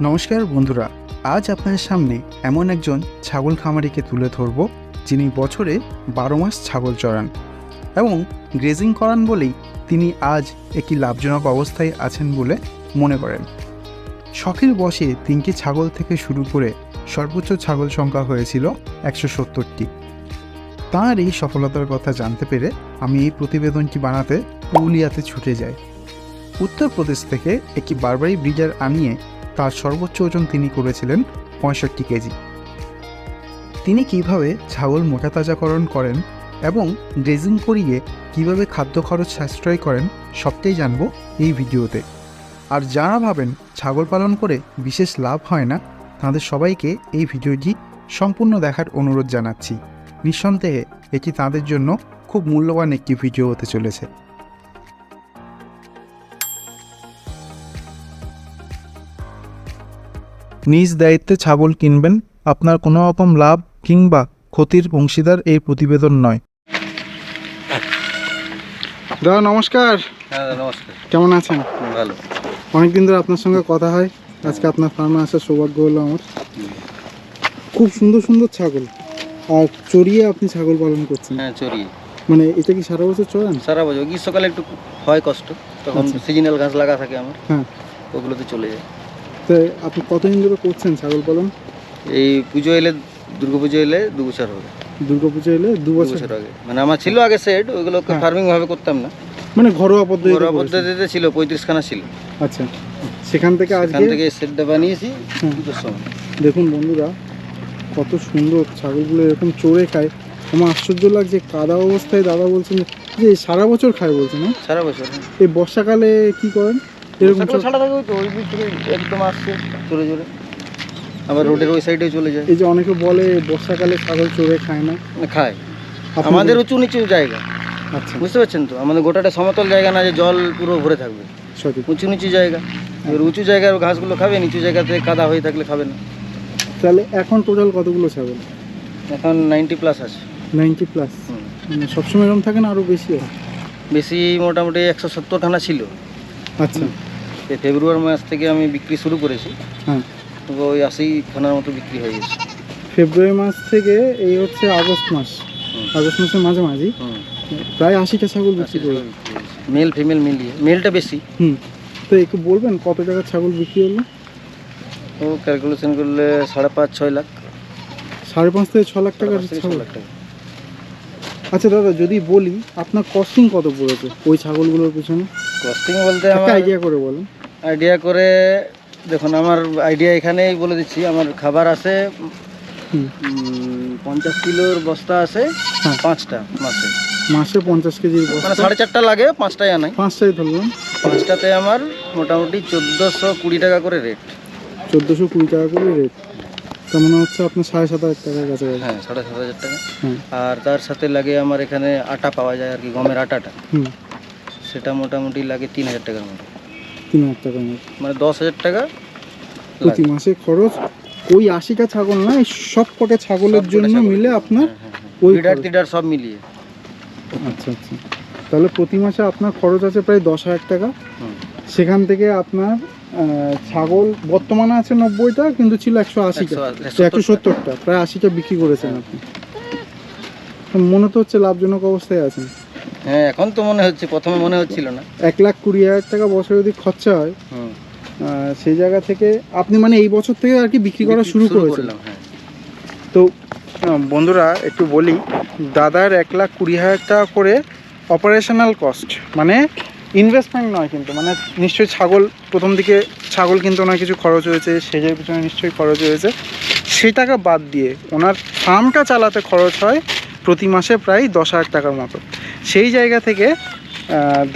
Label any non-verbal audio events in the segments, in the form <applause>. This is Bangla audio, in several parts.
নমস্কার বন্ধুরা, আজ আপনাদের সামনে এমন একজন ছাগল খামারিকে তুলে ধরব, যিনি বছরে বারো মাস ছাগল চড়ান এবং গ্রেজিং করান বলেই তিনি আজ একটি লাভজনক অবস্থায় আছেন বলে মনে করেন। শখের বসে তিনটি ছাগল থেকে শুরু করে সর্বোচ্চ ছাগল সংখ্যা হয়েছিল একশো সত্তরটি। তাঁর এই সফলতার কথা জানতে পেরে আমি এই প্রতিবেদনটি বানাতে পুরুলিয়াতে ছুটে যাই। উত্তরপ্রদেশ থেকে একটি বারবারি ব্রিডার আনিয়ে তার সর্বোচ্চ ওজন তিনি করেছিলেন পঁয়ষট্টি কেজি। তিনি কীভাবে ছাগল মোটাতাজাকরণ করেন এবং ড্রেজিং করিয়ে কীভাবে খাদ্য খরচ সাশ্রয় করেন সবটাই জানব এই ভিডিওতে। আর যারা ভাবেন ছাগল পালন করে বিশেষ লাভ হয় না, তাদের সবাইকে এই ভিডিওটি সম্পূর্ণ দেখার অনুরোধ জানাচ্ছি। নিঃসন্দেহে এটি তাদের জন্য খুব মূল্যবান একটি ভিডিও হতে চলেছে। নিজ দায়িত্বে ছাগল কিনবেন আপনার কোনো রকম লাভ কিংবা ক্ষতির অংশীদার এই প্রতিবেদন নয়। দাদা নমস্কার। হ্যাঁ দাদা, নমস্কার। কেমন আছেন? ভালো। অনেকদিন ধরে আপনার সঙ্গে কথা হয়। আজকে আপনার ফার্মে আসার সৌভাগ্য হলো আমার। খুব সুন্দর সুন্দর ছাগল। আর চড়িয়ে আপনি ছাগল পালন করছেন। হ্যাঁ চড়িয়ে। মানে এটা কি সারা বছর চড়ান? সারা বছর। গ্রীষ্মকালে একটু হয় কষ্ট তখন আচ্ছা। সিজনাল ঘাস লাগা থাকে আমার। হ্যাঁ। ওগুলোতে চলে যায়। তো আপনি কতদিন ধরে করছেন ছাগল পালন? এই পুজো এলে দুর্গা পুজো এলে দু বছর হবে। দুর্গা পুজো এলে দু বছর? আগে। মানে আমার ছিল আগে সেট ওইগুলোকে হ্যাঁ। ফার্মিং ভাবে করতাম না। মানে ঘরোয়া পদ্ধতি ঘরোয়া পদ্ধতিতে ছিল পঁয়ত্রিশ খানা ছিল। আচ্ছা। সেখান থেকে আজকে থেকে সেটটা বানিয়েছি সময়। দেখুন বন্ধুরা কত সুন্দর ছাগলগুলো এরকম চড়ে খায়। আমার আশ্চর্য লাগছে কাদা অবস্থায় দাদা বলছেন যে সারা বছর খায় বলছে না? সারা বছর হ্যাঁ। এই বর্ষাকালে কি করেন? এরকম ছাড়া থাকে তো ওই দিক থেকে একদম আসছে চলে চলে। আবার রোডের ওই সাইডেও চলে যায়। এই যে অনেকে বলে বর্ষাকালে ছাগল চড়ে খায় না। না, খায়। আমাদের উঁচু নিচু জায়গা। আচ্ছা। বুঝতে পারছেন তো? আমাদের গোটাটা সমতল জায়গা না যে জল পুরো ভরে থাকবে। সঠিক। উঁচু নিচু জায়গা। এবার উঁচু জায়গার ঘাসগুলো খাবে নিচু জায়গাতে কাদা হয়ে থাকলে খাবে না। তাহলে এখন টোটাল কতগুলো ছাগল? এখন নাইনটি প্লাস আছে। Ninety plus. মানে সবসময় এরকম থাকে না আরও বেশি বেশি মোটামুটি একশো সত্তর খানা ছিল। আচ্ছা। ফেব্রুয়ারি মাস থেকে আমি বিক্রি শুরু করেছি। হ্যাঁ। ওই আশি খানার মতো বিক্রি হয়ে গেছে। ফেব্রুয়ারি মাস থেকে এই হচ্ছে আগস্ট মাস। আগস্ট মাসের মাঝামাঝি। প্রায় আশিটা ছাগল বিক্রি করে। মেল ফিমেল মিলিয়ে। মেলটা বেশি। হুম। তো একটু বলবেন কত টাকার ছাগল বিক্রি হলো? ও ক্যালকুলেশন করলে সাড়ে পাঁচ ছয় লাখ। সাড়ে পাঁচ থেকে ছ লাখ টাকার ছ ছাগল। লাখ টাকা। আচ্ছা দাদা যদি বলি আপনার কস্টিং কত পড়েছে ওই ছাগলগুলোর পিছনে? কস্টিং বলতে আমার আইডিয়া করে বলুন। আইডিয়া করে দেখুন আমার আইডিয়া এখানেই বলে দিচ্ছি আমার খাবার আছে পঞ্চাশ কিলোর বস্তা আছে হ্যাঁ। পাঁচটা মাসে। মাসে পঞ্চাশ কেজি মানে সাড়ে চারটা লাগে পাঁচটায় আনাই। পাঁচটাই ধরলাম পাঁচটাতে আমার মোটামুটি চোদ্দোশো কুড়ি টাকা করে রেট চোদ্দোশো কুড়ি টাকা করে রেট তার মানে হচ্ছে আপনার সাড়ে সাত হাজার টাকার কাছাকাছি। হ্যাঁ সাড়ে সাত হাজার টাকা। হ্যাঁ। আর তার সাথে লাগে আমার এখানে আটা পাওয়া যায় আর কি গমের আটাটা। হুম। সেটা মোটামুটি লাগে তিন হাজার টাকার মতো। তিন হাজার টাকার মতো। মানে দশ হাজার টাকা প্রতি মাসে খরচ। ওই আশিটা ছাগল না সব কটা ছাগলের জন্য। মিলে আপনার হ্যাঁ, হ্যাঁ, ওই হ্যাঁ। ফিডার টিডার সব মিলিয়ে। আচ্ছা আচ্ছা। তাহলে প্রতি মাসে আপনার খরচ আছে প্রায় দশ হাজার টাকা। সেখান থেকে আপনার ছাগল বর্তমানে আছে নব্বইটা কিন্তু ছিল একশো আশিটা। একশো- একশো সত্তরটা। প্রায় আশিটা বিক্রি করেছেন আপনি। মনে তো হচ্ছে লাভজনক অবস্থায় আছেন। হ্যাঁ এখন তো মনে হচ্ছে প্রথমে মনে হচ্ছিল না। এক লাখ কুড়ি হাজার টাকা বছরে যদি খরচা হয় সেই জায়গা থেকে আপনি মানে এই বছর থেকে আর কি বিক্রি করা শুরু করেছেন। করলাম হ্যাঁ। তো বন্ধুরা একটু বলি দাদার এক লাখ কুড়ি হাজার টাকা করে অপারেশনাল কস্ট মানে ইনভেস্টমেন্ট নয় কিন্তু মানে নিশ্চয়ই ছাগল প্রথম দিকে ছাগল কিন্তু ওনার কিছু খরচ হয়েছে সেজের পিছনে নিশ্চয়ই খরচ হয়েছে। সেই টাকা বাদ দিয়ে ওনার ফার্মটা চালাতে খরচ হয় প্রতি মাসে প্রায় দশ হাজার টাকার মতো। সেই জায়গা থেকে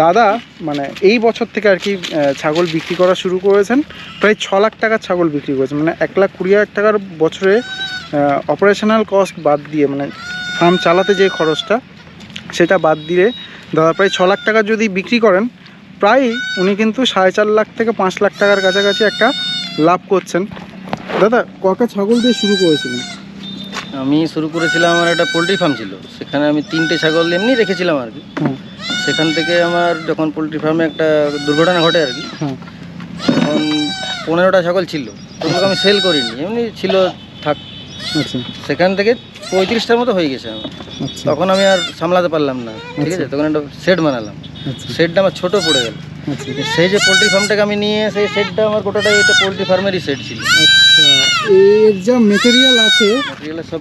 দাদা মানে এই বছর থেকে আর কি ছাগল বিক্রি করা শুরু করেছেন। প্রায় ছ লাখ টাকার ছাগল বিক্রি করেছেন। মানে এক লাখ কুড়ি হাজার টাকার বছরে অপারেশনাল কস্ট বাদ দিয়ে মানে ফার্ম চালাতে যে খরচটা, সেটা বাদ দিয়ে দাদা প্রায় ছ লাখ টাকা যদি বিক্রি করেন, প্রায় উনি কিন্তু সাড়ে চার লাখ থেকে পাঁচ লাখ টাকার কাছাকাছি একটা লাভ করছেন। দাদা, কটা ছাগল দিয়ে শুরু করেছিলেন? আমি শুরু করেছিলাম আমার একটা পোলট্রি ফার্ম ছিল। সেখানে আমি তিনটে ছাগল এমনি রেখেছিলাম আর কি। সেখান থেকে আমার যখন পোলট্রি ফার্মে একটা দুর্ঘটনা ঘটে আর কি তখন পনেরোটা ছাগল ছিল। ওগুলোকে আমি সেল করিনি এমনি ছিল থাক। আচ্ছা। সেখান থেকে পঁয়ত্রিশটার মতো হয়ে গেছে আমার। আচ্ছা। তখন আমি আর সামলাতে পারলাম না ঠিক আছে? তখন একটা সেট বানালাম। আচ্ছা। সেটটা আমার ছোট পড়ে গেল। আচ্ছা। সেই যে পোলট্রি ফার্মটাকে আমি নিয়ে সেই সেটটা আমার গোটাটাই এটা পোলট্রি ফার্মেরই সেট ছিল। আচ্ছা এর যা মেটেরিয়াল আছে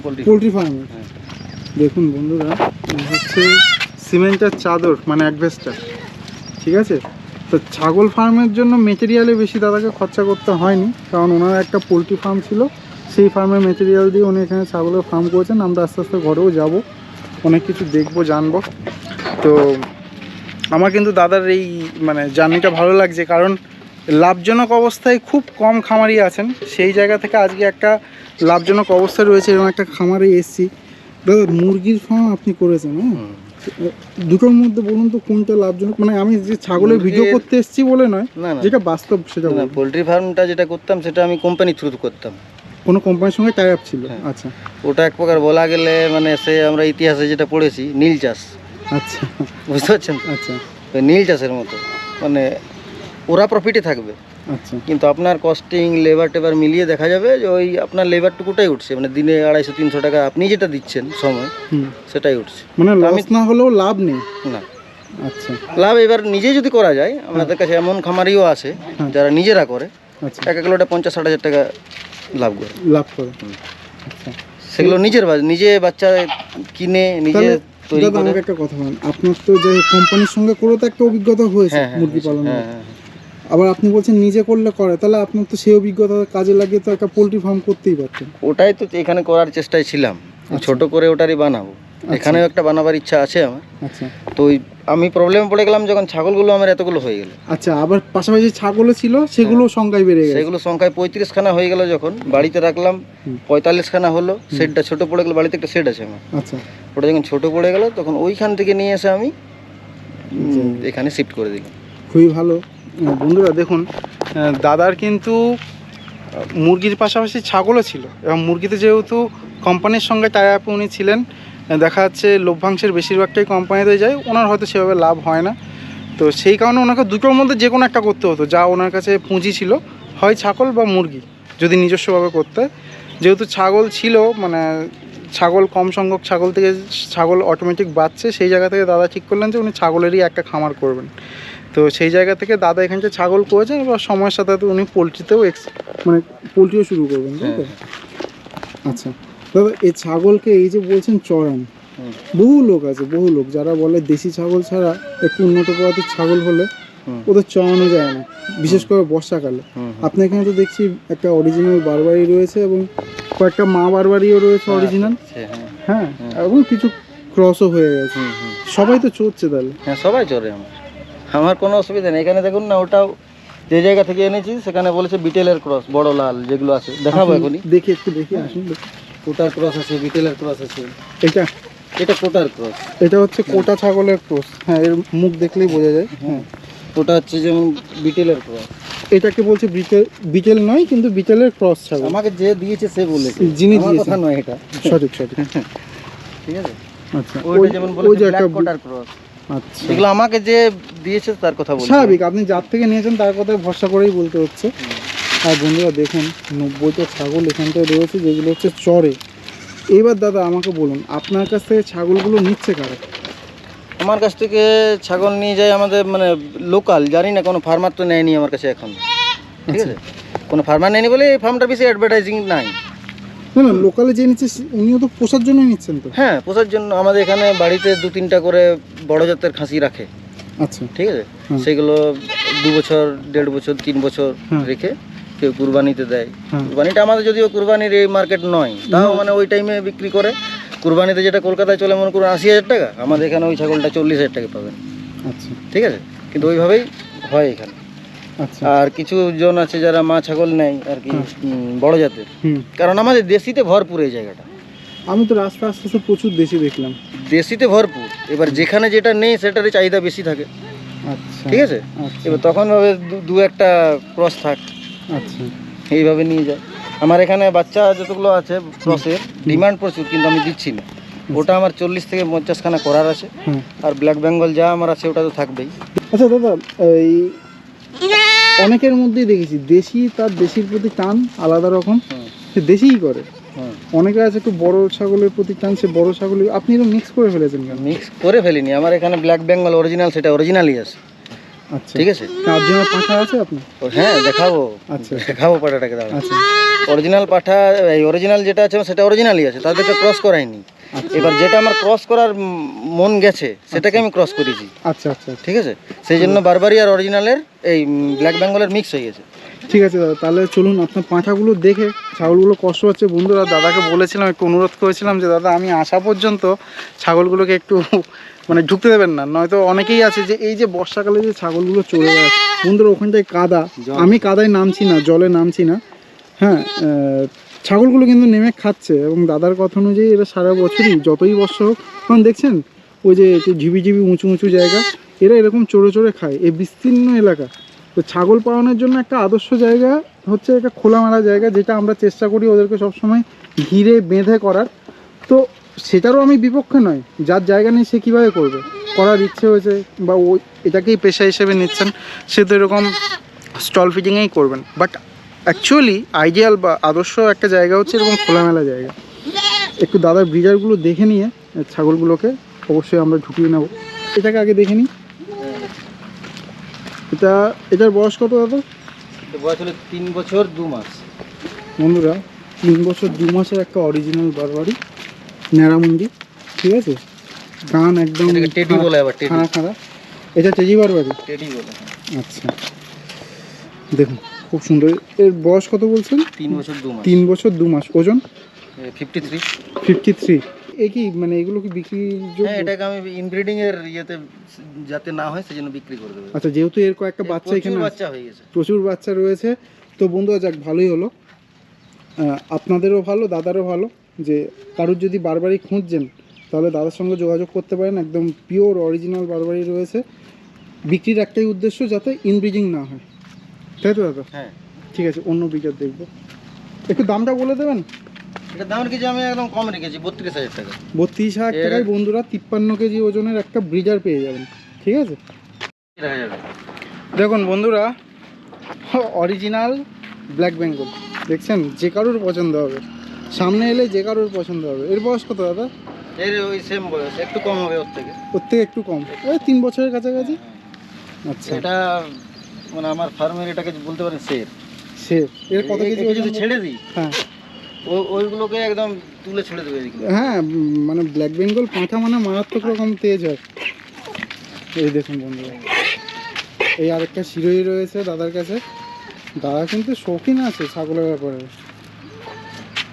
পোলট্রি পোলট্রি ফার্মে হ্যাঁ। দেখুন বন্ধুরা হচ্ছে সিমেন্টের চাদর মানে অ্যাডভেস্টার ঠিক আছে? তো ছাগল ফার্মের জন্য মেটেরিয়ালে বেশি দাদাকে খরচা করতে হয়নি কারণ ওনার একটা পোলট্রি ফার্ম ছিল। সেই ফার্মের মেটেরিয়াল দিয়ে উনি এখানে ছাগলের ফার্ম করেছেন। আমরা আস্তে আস্তে ঘরেও যাব অনেক কিছু দেখব জানব। তো আমার কিন্তু দাদার এই মানে জার্নিটা ভালো লাগছে কারণ লাভজনক অবস্থায় খুব কম খামারি আছেন। সেই জায়গা থেকে আজকে একটা লাভজনক অবস্থায় রয়েছে এবং একটা খামারে এসছি। দাদা মুরগির ফার্ম আপনি করেছেন হ্যাঁ? দুটোর মধ্যে বলুন তো কোনটা লাভজনক? মানে আমি যে ছাগলের ভিডিও করতে এসেছি বলে নয় যেটা বাস্তব সেটা না পোলট্রি ফার্মটা যেটা করতাম সেটা আমি কোম্পানির থ্রুতে করতাম। কোনো কোম্পানির সঙ্গে টাই আপ ছিল? হ্যাঁ। আচ্ছা। ওটা এক প্রকার বলা গেলে মানে সে আমরা ইতিহাসে যেটা পড়েছি নীল চাষ। আচ্ছা। বুঝতে পারছেন? আচ্ছা। নীল চাষের মতো। মানে ওরা প্রফিটে থাকবে। আচ্ছা। কিন্তু আপনার কস্টিং লেবার টেবার মিলিয়ে দেখা যাবে যে ওই আপনার লেবার টুকুটাই উঠছে। মানে দিনে আড়াইশো তিনশো টাকা আপনি যেটা দিচ্ছেন সময় সেটাই উঠছে। মানে লস আমি- না হলেও লাভ নেই? না। আচ্ছা। লাভ এবার নিজে যদি করা যায় আমাদের কাছে এমন খামারিও আছে হ্যাঁ। যারা নিজেরা করে আচ্ছা। এক এক লোটে পঞ্চাশ ষাট হাজার টাকা লাভ করে। লাভ করে। আচ্ছা। সেগুলো নিজের নিজে বাচ্চা কিনে নিজে তৈরি করে। একটা কথা আপনার তো যে কোম্পানির সঙ্গে করে তো একটা অভিজ্ঞতা হয়েছে হ্যাঁ হ্যাঁ মুরগি হয়েছে। হ্যাঁ হ্যাঁ আবার আপনি বলছেন নিজে করলে করে তাহলে আপনার তো সেই অভিজ্ঞতা কাজে লাগিয়ে তো একটা পোলট্রি ফার্ম করতেই পারতেন। ওটাই তো এখানে করার চেষ্টায় ছিলাম। আচ্ছা। ছোট করে ওটারই বানাবো। এখানেও একটা বানাবার ইচ্ছা আছে আমার। আচ্ছা। তো আমি প্রবলেমে পড়ে গেলাম যখন ছাগলগুলো আমার এতগুলো হয়ে গেল। আচ্ছা আবার পাশাপাশি ছাগলও ছিল সেগুলো সংখ্যায় বেড়ে গেছে। সেগুলো সংখ্যায় পঁয়ত্রিশ খানা হয়ে গেল যখন। বাড়িতে রাখলাম পঁয়তাল্লিশ খানা হলো। সেটটা ছোট পড়ে গেল বাড়িতে একটা সেট আছে আমার। আচ্ছা। ওটা যখন ছোট পড়ে গেল তখন ওইখান থেকে নিয়ে এসে আমি আচ্ছা। এখানে শিফট করে দিলাম। খুবই ভালো। বন্ধুরা দেখুন দাদার কিন্তু মুরগির পাশাপাশি ছাগলও ছিল এবং মুরগিতে যেহেতু কোম্পানির সঙ্গে টাই আপে উনি ছিলেন দেখা যাচ্ছে লভ্যাংশের বেশিরভাগটাই কোম্পানিতে যায়, ওনার হয়তো সেভাবে লাভ হয় না তো সেই কারণে ওনাকে দুটোর মধ্যে যে কোনো একটা করতে হতো, যা ওনার কাছে পুঁজি ছিল, হয় ছাগল বা মুরগি, যদি নিজস্বভাবে করতে। যেহেতু ছাগল ছিল মানে ছাগল কম সংখ্যক ছাগল থেকে ছাগল অটোমেটিক বাড়ছে সেই জায়গা থেকে দাদা ঠিক করলেন যে উনি ছাগলেরই একটা খামার করবেন। তো সেই জায়গা থেকে দাদা এখানে যে ছাগল করেছেন এবার সময়ের সাথে সাথে উনি পোলট্রিতেও এক্স মানে পোলট্রিও শুরু করবেন তাই তো? আচ্ছা দাদা এই ছাগলকে এই যে বলছেন চড়ান বহু লোক আছে বহু লোক যারা বলে দেশি ছাগল ছাড়া একটু উন্নত প্রজাতির ছাগল হলে ওদের চড়ানো যায় না বিশেষ করে বর্ষাকালে। আপনি এখানে তো দেখছি একটা অরিজিনাল বারবারি রয়েছে এবং কয়েকটা মা বারবারিও রয়েছে অরিজিনাল হ্যাঁ। হ্যাঁ হুম। এবং কিছু ক্রসও হয়ে গেছে। সবাই তো চড়ছে তাহলে। হ্যাঁ সবাই চড়ে আমার। আমার কোনো অসুবিধা নেই। এখানে দেখুন না ওটাও যে জায়গা থেকে এনেছি সেখানে বলেছে বিটেলের ক্রস বড় লাল যেগুলো আছে। দেখাবো এখনই। দেখি একটু দেখি আসুন। কোটার ক্রস আছে বিটেলের ক্রস আছে। এটা? এটা কোটার ক্রস এটা হচ্ছে কোটা ছাগলের ক্রস হ্যাঁ এর মুখ দেখলেই বোঝা যায়। হ্যাঁ। ওটা হচ্ছে যেমন বিটেলের ক্রস এটাকে বলছে বিটেল বিটেল নয় কিন্তু বিটেলের ক্রস ছাগল। আমাকে যে দিয়েছে সে বলেছে। যিনি দিয়েছেন। কথা নয় এটা। সঠিক সঠিক। ঠিক আছে? আচ্ছা। ওই- যেমন বলেছে ব্ল্যাক কোটার ক্রস আচ্ছা। এগুলো আমাকে যে দিয়েছে তার কথা বলছি। স্বাভাবিক আপনি যার থেকে নিয়েছেন তার কথায় ভরসা করেই বলতে হচ্ছে। আর বন্ধুরা দেখুন নব্বইটা ছাগল এখানটায় রয়েছে যেগুলো হচ্ছে চড়ে এবার দাদা আমাকে বলুন আপনার কাছ থেকে ছাগলগুলো নিচ্ছে কারা? আমার কাছ থেকে ছাগল নিয়ে যায় আমাদের মানে লোকাল জানি না কোনো ফার্মার তো নেয়নি আমার কাছে এখন। ঠিক আছে? কোনো ফার্মার নেয়নি বলে এই ফার্মটা বেশি অ্যাডভার্টাইজিং নাই। না না লোকালে যে নিচ্ছে উনিও তো পোষার জন্যই নিচ্ছেন তো? হ্যাঁ পোষার জন্য আমাদের এখানে বাড়িতে দু তিনটা করে বড় জাতের খাসি রাখে। আচ্ছা। ঠিক আছে? হুম। সেগুলো দু বছর দেড় বছর তিন বছর রেখে কেউ কুরবানিতে দেয়। হ্যাঁ। কুরবানিটা আমাদের যদিও কুরবানির এই মার্কেট নয় তাও মানে ওই টাইমে বিক্রি করে। কুরবানিতে যেটা কলকাতায় চলে মনে করুন আশি হাজার টাকা আমাদের এখানে ওই ছাগলটা চল্লিশ হাজার টাকা পাবেন। আচ্ছা। ঠিক আছে? কিন্তু ওইভাবেই হয় এখানে। আচ্ছা। আর কিছু জন আছে যারা মা ছাগল নেয় আর কি উম, বড় জাতের। কারণ আমাদের দেশিতে ভরপুর এই জায়গাটা। আমি তো রাস্তা আস্তে আস্তে প্রচুর দেশি দেখলাম। দেশিতে ভরপুর। এবার যেখানে যেটা নেই সেটারই চাহিদা বেশি থাকে। আচ্ছা। ঠিক আছে? আচ্ছা। এবার তখন ভাবে দু- দু একটা ক্রস থাক। আচ্ছা। এইভাবে নিয়ে যায়। আমার এখানে বাচ্চা যতগুলো আছে ক্রসের ডিমান্ড প্রচুর কিন্তু আমি দিচ্ছি না। ওটা আমার চল্লিশ থেকে পঞ্চাশখানা করার আছে। আর ব্ল্যাক বেঙ্গল যা আমার আছে ওটা তো থাকবেই। আচ্ছা দাদা এই অনেকের মধ্যেই দেখেছি দেশি তার দেশির প্রতি টান আলাদা রকম সে দেশিই করে। অনেকে আছে একটু বড় ছাগলের প্রতি টান সে বড় ছাগল আপনি তো মিক্স করে ফেলেছেন মিক্স করে ফেলিনি। আমার এখানে ব্ল্যাক বেঙ্গল অরিজিনাল সেটা অরিজিনালই আছে। আচ্ছা। ঠিক আছে? পাখা আছে আপনি ও হ্যাঁ দেখাবো। আচ্ছা। দেখাবো পাঠাটাকে দাঁড়া আচ্ছা। অরিজিনাল পাঠা এই অরিজিনাল যেটা আছে সেটা অরিজিনালই আছে তাদেরকে ক্রস করাইনি আচ্ছা। এবার যেটা আমার ক্রস করার মন গেছে সেটাকে আমি ক্রস করেছি। আচ্ছা আচ্ছা। ঠিক আছে? সেই জন্য বারবারই আর অরিজিনালের এই ব্ল্যাক বেঙ্গলের মিক্স হয়ে গেছে। ঠিক আছে দাদা। তাহলে চলুন আপনার পাঁঠাগুলো দেখে ছাগলগুলো কষ্ট হচ্ছে। বন্ধুরা দাদাকে বলেছিলাম একটু অনুরোধ করেছিলাম যে দাদা আমি আসা পর্যন্ত ছাগলগুলোকে একটু মানে ঢুকতে দেবেন না নয়তো অনেকেই আছে যে এই যে বর্ষাকালে যে ছাগলগুলো চলে যায় বন্ধুরা ওখানটায় কাদা। আমি কাদায় নামছি না জলে নামছি না। হ্যাঁ ছাগলগুলো কিন্তু নেমে খাচ্ছে এবং দাদার কথা অনুযায়ী এরা সারা বছরই যতই বর্ষা হোক কারণ দেখছেন ওই যে একটু ঝিবি ঝিবি উঁচু উঁচু জায়গা এরা এরকম চড়ে চড়ে খায় এই বিস্তীর্ণ এলাকা। তো ছাগল পালনের জন্য একটা আদর্শ জায়গা হচ্ছে একটা খোলামেলা জায়গা যেটা আমরা চেষ্টা করি ওদেরকে সবসময় ঘিরে বেঁধে করার। তো সেটারও আমি বিপক্ষে নয়। যার জায়গা নেই সে কীভাবে করবে? করার ইচ্ছে হয়েছে বা ও এটাকেই পেশা হিসেবে নিচ্ছেন সে তো এরকম স্টল ফিটিংয়েই করবেন। বাট অ্যাকচুয়ালি আইডিয়াল বা আদর্শ একটা জায়গা হচ্ছে এরকম খোলামেলা জায়গা। একটু দাদার ব্রিজারগুলো দেখে নিয়ে ছাগলগুলোকে অবশ্যই আমরা ঢুকিয়ে নেব। এটাকে আগে দেখে নিই। এটা এটার বয়স কত দাদা? বয়স হলো তিন বছর দু মাস। বন্ধুরা তিন বছর দু মাসের একটা অরিজিনাল বারবারি ন্যাড়ামুন্ডি ঠিক আছে? গান একদম টেডি বলে আবার টেডি। খাড়া খাড়া। এটা চেজি বারবারি টেডি বলে আচ্ছা। দেখুন খুব সুন্দর। এর বয়স কত বলছেন? তিন বছর দু মাস। তিন বছর দু মাস। ওজন? ফিফটি থ্রি ফিফটি থ্রি এ কি মানে এগুলো কি বিক্রি হ্যাঁ এটাকে আমি ইনব্রিডিং এর ইয়েতে যাতে না হয় সেজন্য বিক্রি করে দেবো। আচ্ছা যেহেতু এর কয়েকটা বাচ্চা এখানে বাচ্চা হয়ে গেছে। প্রচুর বাচ্চা রয়েছে তো বন্ধুরা যাক ভালোই হলো। আপনাদেরও ভালো দাদারও ভালো। যে কারুর যদি বারবারই খুঁজছেন তাহলে দাদার সঙ্গে যোগাযোগ করতে পারেন। একদম পিওর অরিজিনাল বারবারই রয়েছে। বিক্রির একটাই উদ্দেশ্য যাতে ইনব্রিডিং না হয়। তাই তো দাদা? হ্যাঁ। ঠিক আছে অন্য বিকার দেখব। একটু দামটা বলে দেবেন? এটা দাম রেখেছি আমি একদম কম রেখেছি বত্রিশ হাজার টাকা। বত্রিশ হাজার টাকায় বন্ধুরা তিপ্পান্ন কেজি ওজনের একটা ব্রিজার পেয়ে যাবেন। ঠিক আছে? দেখুন বন্ধুরা অরিজিনাল ব্ল্যাক বেঙ্গল দেখছেন? যে কারোর পছন্দ হবে। সামনে এলে যে কারোর পছন্দ হবে। এর বয়স কত দাদা? এর ওই সেম বয়স একটু কম হবে ওর থেকে। ওর থেকে একটু কম। ওই তিন বছরের কাছাকাছি? আচ্ছা। এটা মানে আমার ফার্মের এটাকে বলতে পারেন সের। সে এর কত কেজি যদি ছেড়ে দিই হ্যাঁ। ওইগুলোকে একদম তুলে ছেড়ে দেবে হ্যাঁ মানে ব্ল্যাক বেঙ্গল পাঁঠা মানে মারাত্মক রকম তেজ হয়। এই দেখুন বন্ধুরা। এই আরেকটা শিরোই রয়েছে দাদার কাছে। দাদা কিন্তু শৌখিন আছে ছাগলের ব্যাপারে।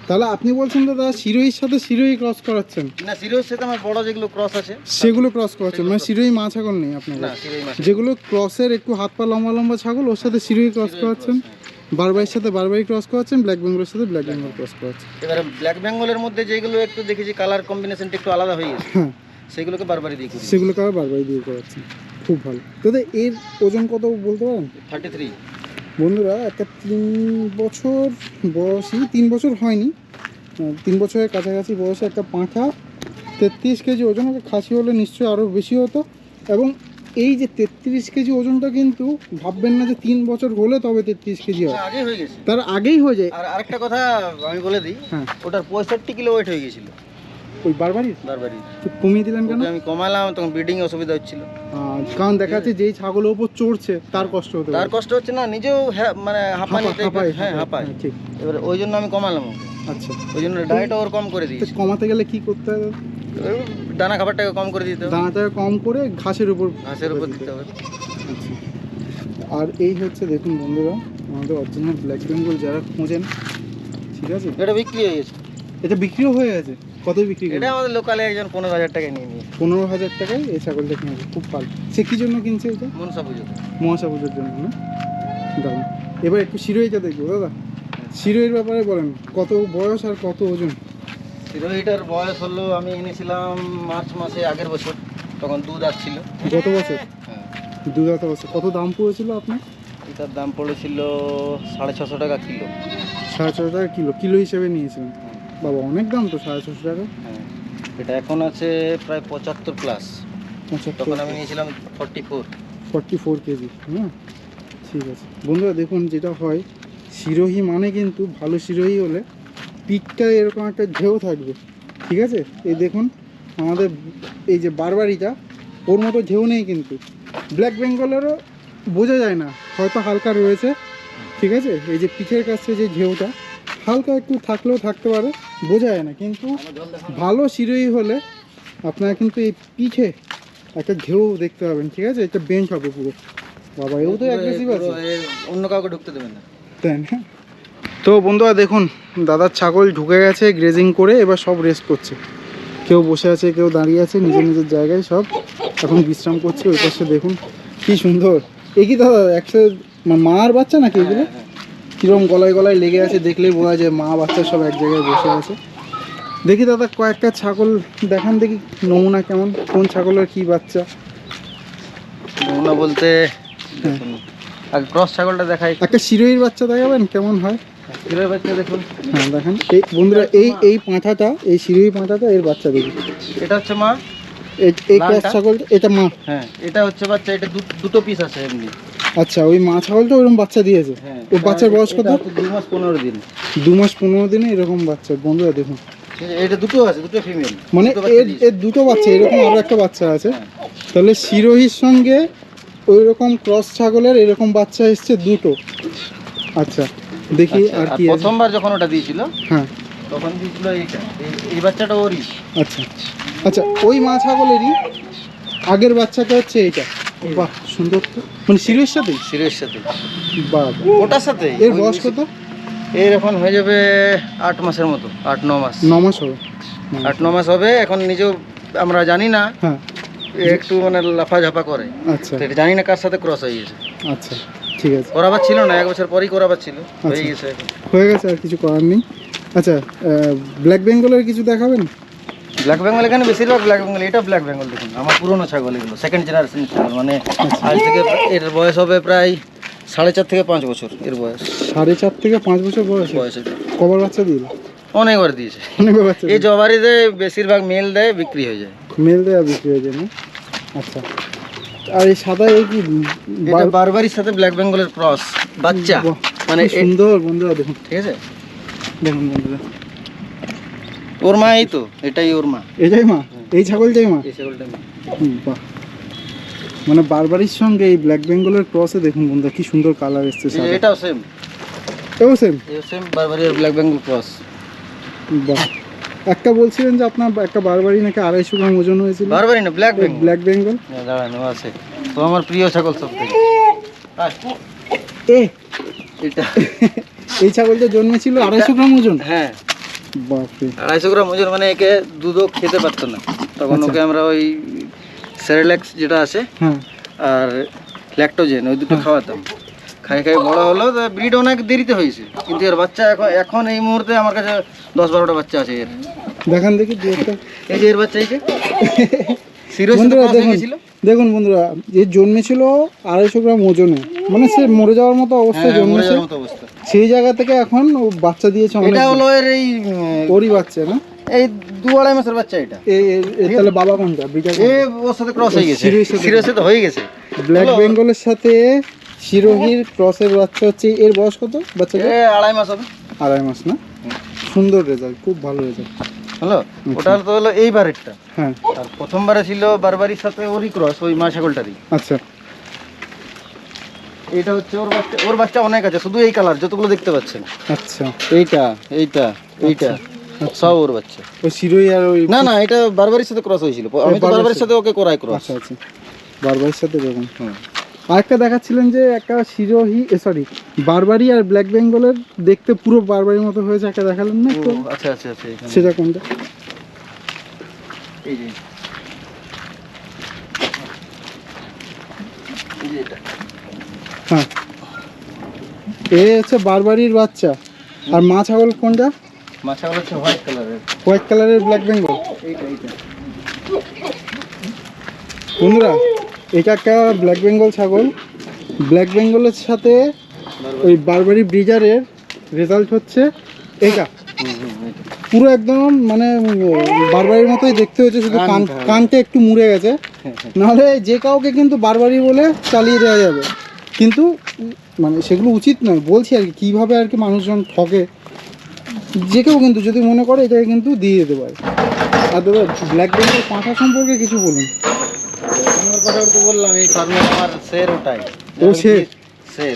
তাহলে আপনি বলছেন দাদা শিরোইর সাথে শিরোই ক্রস করাচ্ছেন। না সিরিয়াস সাথে আমার বড় যেগুলো ক্রস আছে সেগুলো ক্রস করাচ্ছেন মানে শিরোই মা ছাগল নেই আপনার না কাছে। মাছ যেগুলো ক্রসের একটু হাত পা লম্বা লম্বা ছাগল ওর সাথে শিরোই ক্রস করাচ্ছেন। বারবাইয়ের সাথে বারবারই ক্রস করাচ্ছেন ব্ল্যাক বেঙ্গলের সাথে ব্ল্যাক বেঙ্গল ক্রস করাচ্ছেন। এবারে ব্ল্যাক বেঙ্গলের মধ্যে যেগুলো একটু দেখেছি কালার কম্বিনেশনটা একটু আলাদা হয়ে গেছে। হ্যাঁ। সেগুলোকে বারবারই দিয়ে করি। সেগুলোকে আবার বারবারই দিয়ে করাচ্ছেন। খুব ভালো। দাদা এর ওজন কত বলতে পারেন? থার্টি থ্রি বন্ধুরা একটা তিন বছর বয়সী তিন বছর হয়নি তিন বছরের কাছাকাছি বয়সে একটা পাঁঠা তেত্রিশ কেজি ওজন একটা খাসি হলে নিশ্চয়ই আরও বেশি হতো। এবং এই যে তেত্রিশ কেজি ওজনটা কিন্তু ভাববেন না যে তিন বছর হলে তবে তেত্রিশ কেজি হয়। আগে হয়ে গেছে। তার আগেই হয়ে যায়। আর আরেকটা কথা আমি বলে দিই হ্যাঁ। ওটার পঁয়ষট্টি কিলো ওয়েট হয়ে গেছিল। ওই বারবারই? বারবারই। কমিয়ে দিলেন কেন? আমি কমালাম তখন ব্রিডিং অসুবিধা হচ্ছিল। কারণ দেখা যাচ্ছে যেই ছাগলের উপর চড়ছে তার কষ্ট হতে তার কষ্ট হচ্ছে না নিজেও হ্যাঁ মানে হাঁপানি হ্যাঁ হাঁপায় ঠিক। এবারে ওই জন্য আমি কমালাম আচ্ছা। ওই জন্য ডায়েট ওর কম করে দিয়েছি। কমাতে গেলে কি করতে হবে? দানা খাবারটাকে কম করে দিতে হবে। দানাটা কম করে ঘাসের উপর ঘাসের উপর দিতে হবে। আচ্ছা। আর এই হচ্ছে দেখুন বন্ধুরা আমাদের অরিজিনাল ব্ল্যাক বেঙ্গল যারা খোঁজেন ঠিক আছে? এটা বিক্রি হয়ে গেছে। এটা বিক্রিও হয়ে গেছে। কত বিক্রি এটা আমাদের লোকালে একজন পনেরো হাজার টাকা নিয়ে নিয়ে পনেরো হাজার টাকায় এই ছাগলটা কিনেছে খুব ভালো সে কী জন্য কিনছে এটা? মনসা পুজো। মহাসা পুজোর জন্য না? দারুণ। এবার একটু শিরোইটা দেখব দাদা। শিরোইয়ের ব্যাপারে বলেন কত বয়স আর কত ওজন? হিরোইটার বয়স হলো আমি এনেছিলাম মার্চ মাসে আগের বছর তখন দুধ আসছিল। গত বছর? হ্যাঁ। দু হাজার বছর। কত দাম পড়েছিল আপনার? এটার দাম পড়েছিল সাড়ে ছশো টাকা কিলো। সাড়ে ছশো টাকা কিলো কিলো হিসেবে নিয়েছিলেন। বাবা অনেক দাম তো সাড়ে ছশো টাকা? হ্যাঁ এটা এখন আছে প্রায় পঁচাত্তর প্লাস তখন আমি নিয়েছিলাম forty four forty four KG হ্যাঁ? ঠিক আছে। বন্ধুরা দেখুন যেটা হয় শিরোহী মানে কিন্তু ভালো শিরোহী হলে পিঠটা এরকম একটা ঢেউ থাকবে ঠিক আছে? এই দেখুন আমাদের এই যে বারবারিটা ওর মতো ঢেউ নেই কিন্তু। ব্ল্যাক বেঙ্গলেরও বোঝা যায় না হয়তো হালকা রয়েছে ঠিক আছে? এই যে পিঠের কাছে যে ঢেউটা হালকা একটু থাকলেও থাকতে পারে বোঝা যায় না কিন্তু ভালো শিরোহী হলে আপনারা কিন্তু এই পিঠে একটা ঢেউ দেখতে পাবেন ঠিক আছে? একটা বেঞ্চ হবে পুরো। বাবা এও তো অ্যাগ্রেসিভ আছে। অন্য কাউকে ঢুকতে দেবেন না। তাই না তো বন্ধুরা দেখুন দাদার ছাগল ঢুকে গেছে গ্রেজিং করে এবার সব রেস্ট করছে। কেউ বসে আছে কেউ দাঁড়িয়ে আছে নিজের নিজের জায়গায় সব। এখন বিশ্রাম করছে ওই পাশে দেখুন কি সুন্দর। এ কি দাদা একসাথে মা- মা আর বাচ্চা নাকি এগুলো? কীরকম গলায় গলায় লেগে আছে দেখলেই বোঝা যায় মা বাচ্চা সব এক জায়গায় বসে আছে। দেখি দাদা কয়েকটা ছাগল দেখান দেখি নমুনা কেমন? কোন ছাগলের কি বাচ্চা? নমুনা বলতে ক্রস ছাগলটা দেখাই। একটা শিরোহির বাচ্চা দেখাবেন? কেমন হয়? বাচ্চা দেখুন। হ্যাঁ দেখেন। এই বন্ধুরা এই এই পাঁঠাটা এই পাঁঠাটা এর বাচ্চা দেখি। এটা হচ্ছে মা? এই- ক্রস? ছাগল এটা মা। হ্যাঁ এটা হচ্ছে বাচ্চা এটা দুটো পিস আছে এমনি। আচ্ছা ওই মা ছাগলটা ওরকম বাচ্চা দিয়েছে? হ্যাঁ ও বাচ্চার বয়স কত? দু মাস পনেরো দিন। দু মাস পনেরো দিনে এরকম বাচ্চা বন্ধুরা দেখুন। এটা দুটো আছে দুটো ফিমেল মানে এর এর দুটো বাচ্চা এরকম আরও একটা বাচ্চা আছে। তাহলে শিরোহির সঙ্গে ওই রকম ক্রস ছাগলের এরকম বাচ্চা এসছে দুটো। আচ্ছা দেখি আর কি আছে। প্রথমবার যখন ওটা দিয়েছিল হ্যাঁ। তখন দিয়েছিল এইটা এই- এই বাচ্চাটা ওরই। আচ্ছা। আচ্ছা ওই মা ছাগলেরই আগের বাচ্চাটা হচ্ছে এইটা। বাহ সুন্দর তো। মানে শিরোহির সাথেই শিরের সাথে। বাহ ওটার সাথে? এর বয়স কত? এর এখন হয়ে যাবে আট মাসের মতো আট ন মাস। ন মাস হবে। আট ন মাস হবে এখন নিজেও আমরা জানি না। হ্যাঁ। একটু মানে লাফাঝাপা করে। আচ্ছা। এটা জানি না কার সাথে ক্রস হয়ে গেছে। আচ্ছা ঠিক আছে। করাবার ছিল না এক বছর পরই করাবার ছিল। হয়ে আচ্ছা। গেছে হয়ে গেছে আর কিছু করার নেই। আচ্ছা ব্ল্যাক বেঙ্গলের কিছু দেখাবেন? ব্ল্যাক বেঙ্গল এখানে বেশিরভাগ ব্ল্যাক বেঙ্গল এটা ব্ল্যাক বেঙ্গল দেখুন আমার পুরনো ছাগল এগুলো সেকেন্ড জেনারেশন ছাগল মানে আজ থেকে এর বয়স হবে প্রায় সাড়ে চার থেকে পাঁচ বছর এর বয়স। সাড়ে চার থেকে পাঁচ বছর বয়স? বয়স। কবার বাচ্চা দিল? অনেকবার দিয়েছে। অনেক বাচ্চা এই জবারিতে বেশিরভাগ মেল দেয় বিক্রি হয়ে যায়। মেল দেওয়া বিক্রি হয়ে যায় না? আচ্ছা। আর এই সাদা এই কি এটা বারবারির সাথে ব্ল্যাক বেঙ্গলের ক্রস বাচ্চা মানে সুন্দর বন্ধুরা দেখুন। ঠিক আছে? দেখুন বন্ধুরা। ওর মা এই তো এটাই ওর মা। এটাই মা? এই ছাগলটাই মা? এই ছাগলটা মা। বাহ। মানে বারবারির সঙ্গে এই ব্ল্যাক বেঙ্গলের ক্রসে দেখুন বন্ধুরা কি সুন্দর কালার এসছে এটাও সেম এও সেম এই সেম বারবারি আর ব্ল্যাক বেঙ্গল ক্রস বাহ। একটা বলছিলেন যে আপনার একটা বারবারই নাকি আড়াইশো গ্রাম ওজন হয়েছিল? বারবারি না ব্ল্যাক বেঙ্গল ব্ল্যাক বেঙ্গল দাঁড়ান আছে। তো আমার প্রিয় ছাগল সব থেকে এ! এটা। <laughs> এই ছাগলটা জন্মেছিল আড়াইশো গ্রাম ওজন? হ্যাঁ। আড়াইশো গ্রাম ওজন মানে একে দুধও খেতে পারতো না। তখন আচ্ছা। ওকে আমরা ওই সেরেলেক্স যেটা আছে হ্যাঁ। আর ল্যাকটোজেন ওই দুটো খাওয়াতাম। খাই খাই বড় হলো ব্রিড অনেক দেরিতে হয়েছে। কিন্তু এর বাচ্চা এখন এখন এই মুহূর্তে আমার কাছে দশ বারোটা বাচ্চা আছে এর। দেখান দেখি এই যে এর বাচ্চা এই যে। <laughs> সিরিয়াস হয়ে দেখুন বন্ধুরা যে জন্মেছিল আড়াইশো গ্রাম ওজনে মানে সে মরে যাওয়ার মতো অবস্থায় হ্যাঁ, জন্মেছে। অবস্থা। সেই জায়গা থেকে এখন ও বাচ্চা দিয়েছে এটা হলো এর এই ওরই বাচ্চা না? এই দু আড়াই মাসের বাচ্চা এটা। তাহলে বাবা কোনটা? বিটা এ ওর সাথে ক্রস হয়ে গেছে। সিরিয়াস তো হয়ে গেছে। ব্ল্যাক বেঙ্গলের সাথে শিরোহির ক্রসের বাচ্চা হচ্ছে এর বয়স কত বাচ্চা এ আড়াই মাস হবে। আড়াই মাস না? সুন্দর রেজাল্ট খুব ভালো রেজাল্ট হলো? ওটা তো হলো এইবারেরটা। হ্যাঁ। আর প্রথমবারে ছিল বারবারির সাথে ওরই ক্রস ওই মা ছাগলটারই। আচ্ছা। এটা হচ্ছে ওর বাচ্চা ওর বাচ্চা অনেক আছে শুধু এই কালার যতগুলো দেখতে পাচ্ছেন। আচ্ছা। এইটা এইটা এইটা সব ওর বাচ্চা। ওই শিরোই আর ওই না না এটা বারবারির সাথে ক্রস হয়েছিল। আমি তো বারবারির সাথে ওকে করাই ক্রস আচ্ছা আচ্ছা। বারবারির সাথে দেখুন আরেকটা দেখাচ্ছিলেন যে একটা শিরোহি সরি বারবারি আর ব্ল্যাক বেঙ্গলের দেখতে পুরো বারবারির মতো হয়েছে একটা দেখালেন না আচ্ছা আচ্ছা আচ্ছা সেটা কোনটা? এই যে। হ্যাঁ। এ হচ্ছে বারবারির বাচ্চা। আর মা ছাগল কোনটা? মা ছাগল হচ্ছে হোয়াইট কালারের হোয়াইট কালারের ব্ল্যাক বেঙ্গল এইটা এইটা। বন্ধুরা এটা একটা ব্ল্যাক বেঙ্গল ছাগল ব্ল্যাক বেঙ্গলের সাথে ওই বারবারি ব্রিজারের রেজাল্ট হচ্ছে এটা। পুরো একদম মানে বারবারির মতোই দেখতে হচ্ছে শুধু কান কানটা। একটু মুড়ে গেছে। নাহলে যে কাউকে কিন্তু বারবারি বলে চালিয়ে দেওয়া যাবে কিন্তু মানে সেগুলো উচিত নয় বলছি আর কি কীভাবে আর কি মানুষজন ঠকে যে কেউ কিন্তু যদি মনে করে এটাকে কিন্তু দিয়ে দিতে পারে আর দাদা ব্ল্যাক বেঙ্গল পাঁঠা সম্পর্কে কিছু বলুন আমার কথা তো বললাম এই ফার্মে আমার শের ওটাই। ও শের?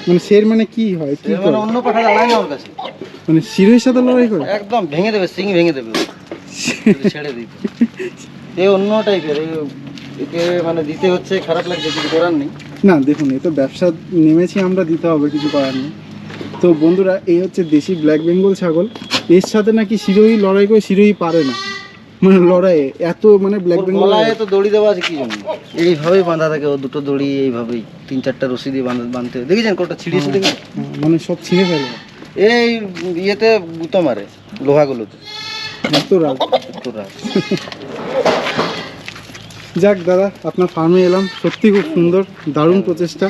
মানে শের মানে কি হয়? কি করে মানে অন্য পাঠা দাঁড়ায় না ওর কাছে। মানে শিরের সাথে লড়াই করে? একদম ভেঙে দেবে সিং ভেঙে দেবে <laughs> ছেড়ে দিত। এ অন্য টাইপের একে মানে দিতে হচ্ছে খারাপ লাগছে কিছু করার নেই। না দেখুন এই তো ব্যবসা নেমেছি আমরা দিতে হবে কিছু করার নেই। তো বন্ধুরা এই হচ্ছে দেশি ব্ল্যাক বেঙ্গল ছাগল। এর সাথে নাকি শিরোহী লড়াই করে শিরোহী পারে না। মানে লড়াইয়ে এত মানে ব্ল্যাক বেঙ্গল গলায় তো দড়ি দেওয়া আছে কি জন্য এইভাবেই বাঁধা থাকে ও দুটো দড়ি এইভাবেই তিন চারটা রশি দিয়ে বাঁধা- বাঁধতে হয়। দেখেছেন কোনটা ছিঁড়িয়েছে দেখেন মানে সব ছিঁড়ে ফেলে এই ইয়েতে গুঁতো মারে লোহাগুলোতে। এত রাগ যাক দাদা আপনার ফার্মে এলাম। সত্যি খুব সুন্দর দারুণ প্রচেষ্টা।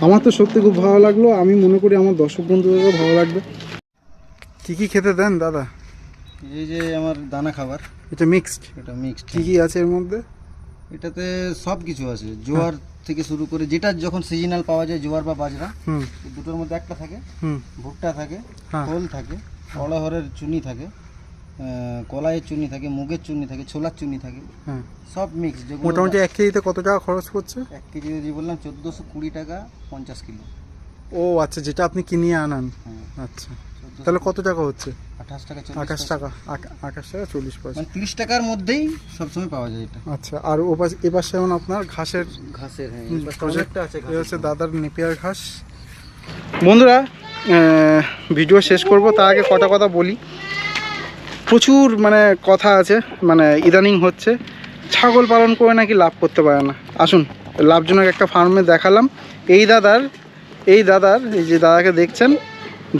আমার তো সত্যি খুব ভালো লাগল। আমি মনে করি আমার দর্শক বন্ধুদেরও ভালো লাগবে। কি কি খেতে দেন দাদা? এই যে আমার দানা খাবার। এটা মিক্সড এটা মিক্সড কি কি আছে এর মধ্যে? এটাতে সব কিছু আছে। জোয়ার থেকে শুরু করে যেটা যখন সিজনাল পাওয়া যায় জোয়ার বা বাজরা হুম। দুটোর মধ্যে একটা থাকে হুম। ভুট্টা থাকে হ্যাঁ। খোল থাকে অড়হরের চুনি থাকে কলাইয়ের চুনি থাকে মুগের চুনি থাকে ছোলার চুনি থাকে হ্যাঁ। সব মিক্স মোটামুটি এক কেজিতে কত টাকা খরচ পড়ছে? এক কেজি যদি বললাম চোদ্দোশো কুড়ি টাকা পঞ্চাশ কিলো। ও আচ্ছা যেটা আপনি কিনিয়ে আনান। হ্যাঁ। আচ্ছা। তাহলে কত টাকা হচ্ছে? আঠাশ টাকা আঠাশ টাকা আঠাশ টাকা চল্লিশ পয়সা। মানে তিরিশ টাকার মধ্যেই সবসময় পাওয়া যায় এটা। আচ্ছা আর ও পাশে এ পাশে যেমন আপনার ঘাসের ঘাসের হ্যাঁ অনেকটা আছে এ হচ্ছে দাদার নেপিয়ার ঘাস। বন্ধুরা ভিডিও শেষ করব তার আগে কটা কথা বলি। প্রচুর মানে কথা আছে মানে ইদানিং হচ্ছে। ছাগল পালন করে নাকি লাভ করতে পারে না। আসুন লাভজনক একটা ফার্মে দেখালাম। এই দাদার এই দাদার এই যে দাদাকে দেখছেন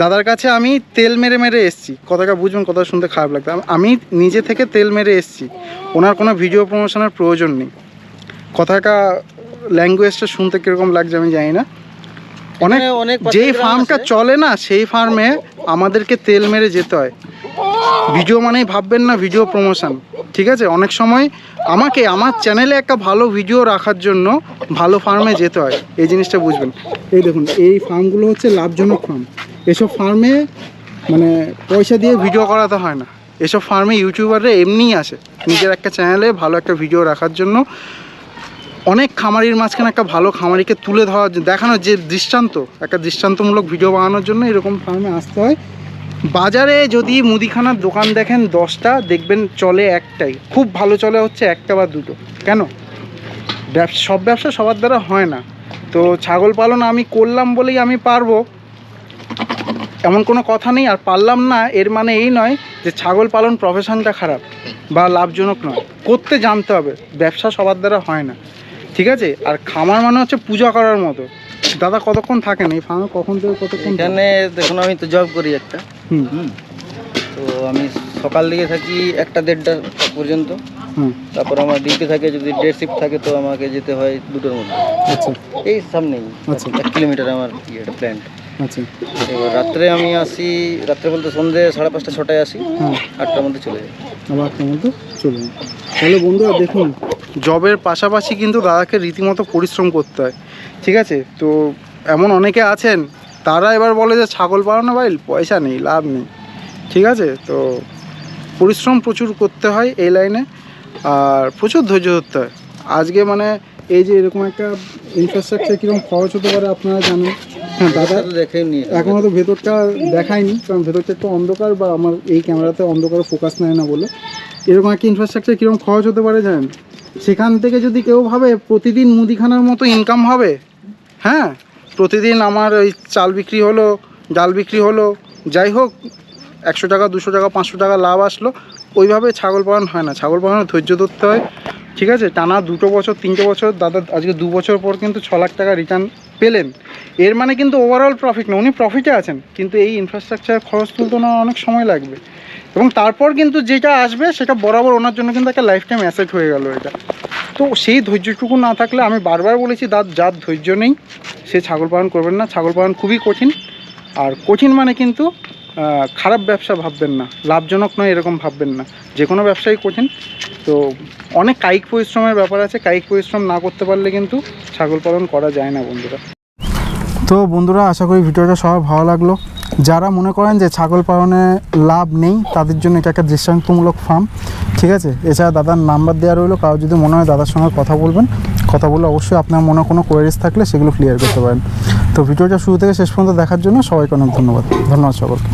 দাদার কাছে আমি তেল মেরে মেরে এসছি। কথাটা বুঝবেন কথা শুনতে খারাপ লাগতো আমি নিজে থেকে তেল মেরে এসছি। ওনার কোনো ভিডিও প্রমোশনের প্রয়োজন নেই। কথাটা ল্যাঙ্গুয়েজটা শুনতে কীরকম লাগছে আমি জানি না। অনেক অনেক যেই ফার্মটা চলে না সেই ফার্মে আমাদেরকে তেল মেরে যেতে হয়। ভিডিও মানেই ভাববেন না ভিডিও প্রমোশন ঠিক আছে? অনেক সময় আমাকে আমার চ্যানেলে একটা ভালো ভিডিও রাখার জন্য ভালো ফার্মে যেতে হয়। এই জিনিসটা বুঝবেন। এই দেখুন এই ফার্মগুলো হচ্ছে লাভজনক ফার্ম এসব ফার্মে মানে পয়সা দিয়ে ভিডিও করাতে হয় না। এসব ফার্মে ইউটিউবাররা এমনিই আসে। নিজের একটা চ্যানেলে ভালো একটা ভিডিও রাখার জন্য। অনেক খামারির মাঝখানে একটা ভালো খামারিকে তুলে ধরার দেখানোর যে দৃষ্টান্ত, একটা দৃষ্টান্তমূলক ভিডিও বানানোর জন্য এরকম ফার্মে আসতে হয়। বাজারে যদি মুদিখানার দোকান দেখেন দশটা, দেখবেন চলে একটাই। খুব ভালো চলে হচ্ছে একটা বা দুটো। কেন? সব ব্যবসা সবার দ্বারা হয় না। তো ছাগল পালন আমি করলাম বলেই আমি পারব। এমন কোনো কথা নেই আর পারলাম না এর মানে এই নয় যে ছাগল পালন প্রফেশনটা খারাপ বা লাভজনক নয়। করতে জানতে হবে ব্যবসা সবার দ্বারা হয় না। ঠিক আছে? আর খামার মানে হচ্ছে পূজা করার মতো। দাদা কতক্ষণ থাকেন? এই ফার্মে কখন থেকে কতক্ষণ? এখানে দেখুন আমি তো জব করি একটা। হুম। হুম। তো আমি সকাল দিকে থাকি একটা দেড়টা পর্যন্ত। হুম। তারপর আমার ডিউটি থাকে যদি ডে শিফট থাকে তো আমাকে যেতে হয় দুটোর মধ্যে। আচ্ছা। এই সামনেই আচ্ছা। এক কিলোমিটার আমার ইয়েটা প্ল্যান্ট আচ্ছা। এবার রাত্রে আমি আসি রাত্রে বলতে সন্ধে সাড়ে পাঁচটা ছটায় আসি হ্যাঁ। আটটার মধ্যে চলে যাই। আবার আপনার মতো চলুন তাহলে বন্ধুরা দেখুন জবের পাশাপাশি কিন্তু দাদাকে রীতিমতো পরিশ্রম করতে হয়। ঠিক আছে? তো এমন অনেকে আছেন তারা এবার বলে যে ছাগল পালনে ভাই পয়সা নেই লাভ নেই। ঠিক আছে? তো পরিশ্রম প্রচুর করতে হয় এই লাইনে আর প্রচুর ধৈর্য ধরতে হয়। আজকে মানে এই যে এরকম একটা ইনফ্রাস্ট্রাকচার কীরকম খরচ হতে পারে আপনারা জানেন। হ্যাঁ দাদা তো দেখেই তো ভেতরটা দেখায়নি কারণ ভেতরটা একটু অন্ধকার বা আমার এই ক্যামেরাতে অন্ধকার ফোকাস নেয় না বলে। এরকম একটা ইনফ্রাস্ট্রাকচার কীরকম খরচ হতে পারে জানেন? সেখান থেকে যদি কেউ ভাবে প্রতিদিন মুদিখানার মতো ইনকাম হবে হ্যাঁ প্রতিদিন আমার ওই চাল বিক্রি হলো ডাল বিক্রি হলো যাই হোক একশো টাকা দুশো টাকা পাঁচশো টাকা লাভ আসলো ওইভাবে ছাগল পালন হয় না। ছাগল পালনের ধৈর্য ধরতে হয় ঠিক আছে? টানা দুটো বছর তিনটে বছর দাদা আজকে দু বছর পর কিন্তু ছ লাখ টাকা রিটার্ন পেলেন। এর মানে কিন্তু ওভারঅল প্রফিট না, উনি প্রফিটে আছেন, কিন্তু এই ইনফ্রাস্ট্রাকচার খরচ তুলতে ওনার অনেক সময় লাগবে। এবং তারপর কিন্তু যেটা আসবে, সেটা বরাবর ওনার জন্য কিন্তু একটা লাইফ টাইম অ্যাসেট হয়ে গেল এটা। তো সেই ধৈর্যটুকু না থাকলে, আমি বারবার বলেছি দাঁত যার ধৈর্য নেই, সে ছাগল পালন করবেন না। ছাগল পালন খুবই কঠিন। আর কঠিন মানে কিন্তু খারাপ ব্যবসা ভাববেন না, লাভজনক নয় এরকম ভাববেন না। যে কোনো ব্যবসাই কঠিন। তো অনেক কায়িক পরিশ্রমের ব্যাপার আছে, কায়িক পরিশ্রম না করতে পারলে কিন্তু ছাগল পালন করা যায় না বন্ধুরা। তো বন্ধুরা, আশা করি ভিডিওটা সবার ভালো লাগল। যারা মনে করেন যে ছাগল পালনে লাভ নেই, তাদের জন্য এটা একটা দৃষ্টান্তমূলক ফার্ম ঠিক আছে? এছাড়া দাদার নাম্বার দেওয়া রইল, কারও যদি মনে হয় দাদার সঙ্গে কথা বলবেন কথা বলে অবশ্যই আপনার মনে কোনো কোয়ারিজ থাকলে সেগুলো ক্লিয়ার করতে পারেন। তো ভিডিওটা শুরু থেকে শেষ পর্যন্ত দেখার জন্য সবাইকে অনেক ধন্যবাদ। ধন্যবাদ সকলকে।